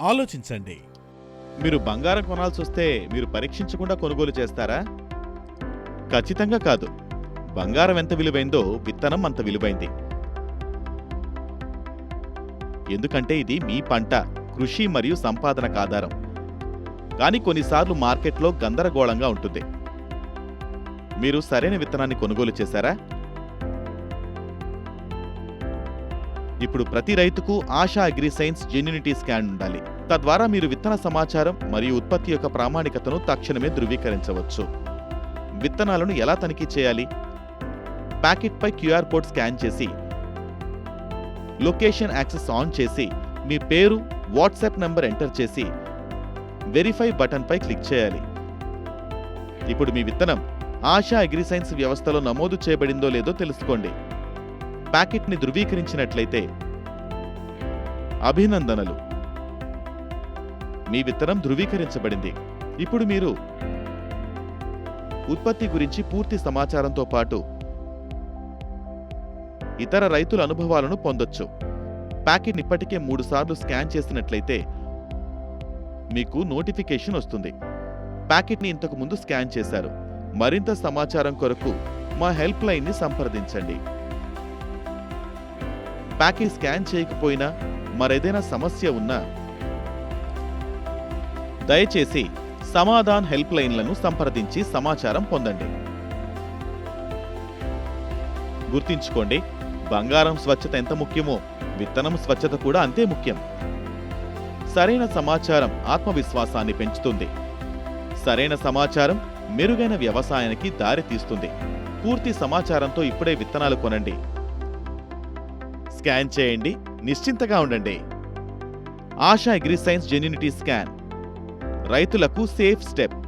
ఆలోచించండి. మీరు బంగారం కొనాల్సి వస్తే మీరు పరీక్షించకుండా కొనుగోలు చేస్తారా? ఖచ్చితంగా కాదు. బంగారం ఎంత విలువైందో విత్తనం అంత విలువైంది. ఎందుకంటే ఇది మీ పంట కృషి మరియు సంపాదనకు ఆధారం. కానీ కొన్నిసార్లు మార్కెట్లో గందరగోళంగా ఉంటుంది. మీరు సరైన విత్తనాన్ని కొనుగోలు చేశారా? ఇప్పుడు ప్రతి రైతుకు Asha agri science genuinity scan ఉండాలి. తద్వారా మీరు విత్తన సమాచారం మరియు ఉత్పత్తి యొక్క ప్రామాణికతను తక్షణమే ధృవీకరించవచ్చు. విత్తనాలను ఎలా తనిఖీ చేయాలి? ప్యాకెట్పై క్యూఆర్ కోడ్ స్కాన్ చేసి లొకేషన్ యాక్సెస్ ఆన్ చేసి మీ పేరు వాట్సాప్ నంబర్ ఎంటర్ చేసి వెరిఫై బటన్పై క్లిక్ చేయాలి. ఇప్పుడు మీ విత్తనం ఆశా అగ్రిసైన్స్ వ్యవస్థలో నమోదు చేయబడిందో లేదో తెలుసుకోండి. ప్యాకెట్ని ధృవీకరించినట్లయితే అభినందనలు. మీ విత్తనం ధృవీకరించబడింది. ఇప్పుడు మీరు ఉత్పత్తి గురించి పూర్తి సమాచారంతో పాటు ఇతర రైతుల అనుభవాలను పొందొచ్చు. ప్యాకెట్ ఇప్పటికే మూడు సార్లు స్కాన్ చేసినట్లయితే మీకు నోటిఫికేషన్ వస్తుంది. ప్యాకెట్ని ఇంతకు ముందు స్కాన్ చేశారు. మరింత సమాచారం కొరకు మా హెల్ప్ లైన్ని సంప్రదించండి. ప్యాకేజ్ స్కాన్ చేయకపోయినా మరేదైనా సమస్య ఉన్నా దయచేసి సమాధాన్ హెల్ప్ లైన్లను సంప్రదించి సమాచారం పొందండి. గుర్తుంచుకోండి బంగారం స్వచ్ఛత ఎంత ముఖ్యమో విత్తనం స్వచ్ఛత కూడా అంతే ముఖ్యం. సరైన సమాచారం ఆత్మవిశ్వాసాన్ని పెంచుతుంది. సరైన సమాచారం మెరుగైన వ్యవసాయానికి దారి తీస్తుంది పూర్తి సమాచారంతో ఇప్పుడే విత్తనాలు కొనండి. స్కాన్ చేయండి. నిశ్చింతగా ఉండండి. Asha agri science genuinity scan. రైతులకు సేఫ్ స్టెప్.